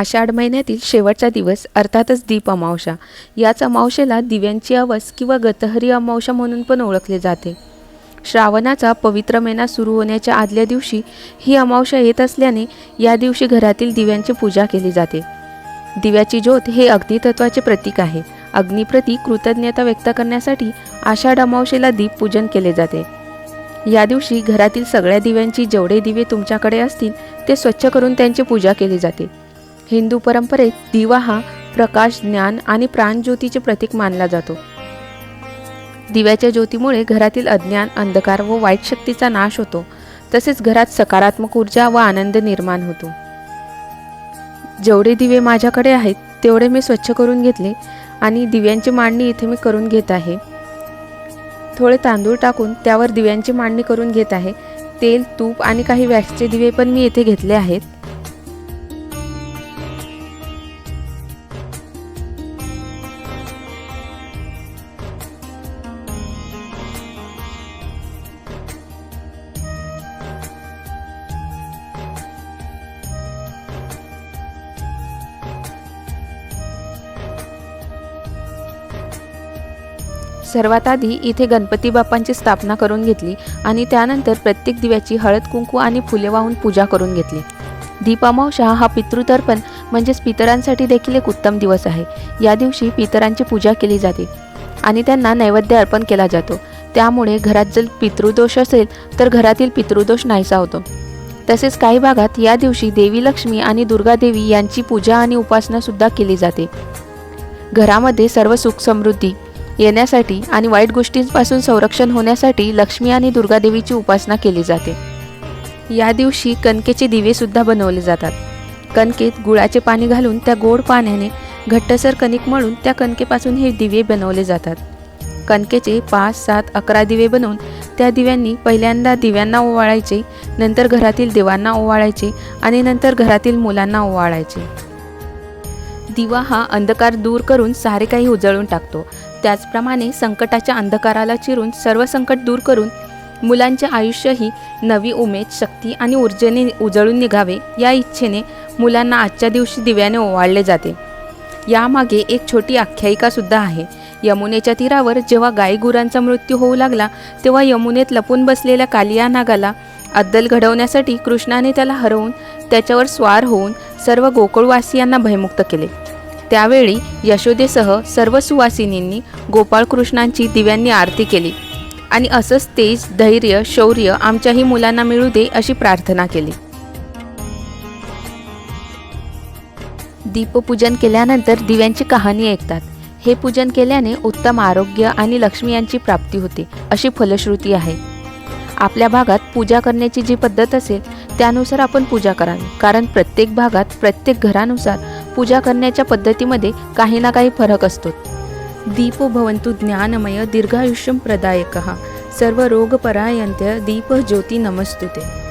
आषाढ महिन्यातील शेवटचा दिवस अर्थातच दीप अमावशा याच अमावशेला दिव्यांची अवस किंवा गतहरी अमावस्या म्हणून पण ओळखले जाते. श्रावणाचा पवित्र महिना सुरू होण्याच्या आदल्या दिवशी ही अमावशा येत असल्याने या दिवशी घरातील दिव्यांची पूजा केली जाते. दिव्याची ज्योत हे अग्नितत्वाचे प्रतीक आहे. अग्निप्रती कृतज्ञता व्यक्त करण्यासाठी आषाढ अमावशेला दीपपूजन केले जाते. या दिवशी घरातील सगळ्या दिव्यांची जेवढे दिवे तुमच्याकडे असतील ते स्वच्छ करून त्यांची पूजा केली जाते. हिंदू परंपरेत दिवा हा प्रकाश ज्ञान आणि प्राणज्योतीचे प्रतीक मानला जातो. दिव्याच्या ज्योतीमुळे घरातील अज्ञान अंधकार व वाईट शक्तीचा नाश होतो. तसेच घरात सकारात्मक ऊर्जा व आनंद निर्माण होतो. जेवढे दिवे माझ्याकडे आहेत तेवढे मी स्वच्छ करून घेतले आणि दिव्यांची मांडणी इथे मी करून घेत आहे. थोडे तांदूळ टाकून त्यावर दिव्यांची मांडणी करून घेत आहे. तेल तूप आणि काही वॅक्सचे दिवे पण मी इथे घेतले आहेत. सर्वात आधी इथे गणपती बाप्पांची स्थापना करून घेतली आणि त्यानंतर प्रत्येक दिव्याची हळद कुंकू आणि फुले वाहून पूजा करून घेतली. दीपामावशा हा पितृतर्पण म्हणजेच पितरांसाठी देखील एक उत्तम दिवस आहे. या दिवशी पितरांची पूजा केली जाते आणि त्यांना नैवेद्य अर्पण केला जातो. त्यामुळे घरात जर पितृदोष असेल तर घरातील पितृदोष नाहीसा होतो. तसेच काही भागात या दिवशी देवी लक्ष्मी आणि दुर्गादेवी यांची पूजा आणि उपासना सुद्धा केली जाते. घरामध्ये सर्व सुख समृद्धी येण्यासाठी आणि वाईट गोष्टींपासून संरक्षण होण्यासाठी लक्ष्मी आणि दुर्गादेवीची उपासना केली जाते. या दिवशी कणकेचे दिवेसुद्धा बनवले जातात. कणकेत गुळाचे पाणी घालून त्या गोड पाण्याने घट्टसर कणिक मळून त्या कणकेपासून हे दिवे बनवले जातात. कणकेचे पाच सात अकरा दिवे बनवून त्या दिव्यांनी पहिल्यांदा दिव्यांना ओवाळायचे नंतर घरातील देवांना ओवाळायचे आणि नंतर घरातील मुलांना ओवाळायचे. दिवा हा अंधकार दूर करून सारे काही उजळून टाकतो. त्याचप्रमाणे संकटाच्या अंधकाराला चिरून सर्व संकट दूर करून मुलांचे आयुष्यही नवी उमेद शक्ती आणि ऊर्जेने उजळून निघावे या इच्छेने मुलांना आजच्या दिवशी दिव्याने ओवाळले जाते. यामागे एक छोटी आख्यायिकासुद्धा आहे. यमुनेच्या तीरावर जेव्हा गाई गुरांचा मृत्यू होऊ लागला तेव्हा यमुनेत लपून बसलेल्या कालिया नागाला अद्दल घडवण्यासाठी कृष्णाने त्याला हरवून त्याच्यावर स्वार होऊन सर्व गोकुळवासियांना भयमुक्त केले. त्यावेळी यशोदेसह सर्व सुवासिनींनी गोपाळकृष्णांची दिव्यांनी आरती केली आणि असंच तेज धैर्य शौर्य आमच्याही मुलांना मिळू दे अशी प्रार्थना केली. दीपपूजन केल्यानंतर दिव्यांची कहाणी ऐकतात. हे पूजन केल्याने उत्तम आरोग्य आणि लक्ष्मी यांची प्राप्ती होते अशी फलश्रुती आहे. आपल्या भागात पूजा करण्याची जी पद्धत असेल त्यानुसार आपण पूजा करावी. कारण प्रत्येक भागात प्रत्येक घरानुसार पूजा करण्याच्या पद्धतीमध्ये काही ना काही फरक असतो. दीपो भवंतु ज्ञानमय दीर्घायुष्यम प्रदायक. सर्व रोगपरायंत्य दीप ज्योती नमस्तुते.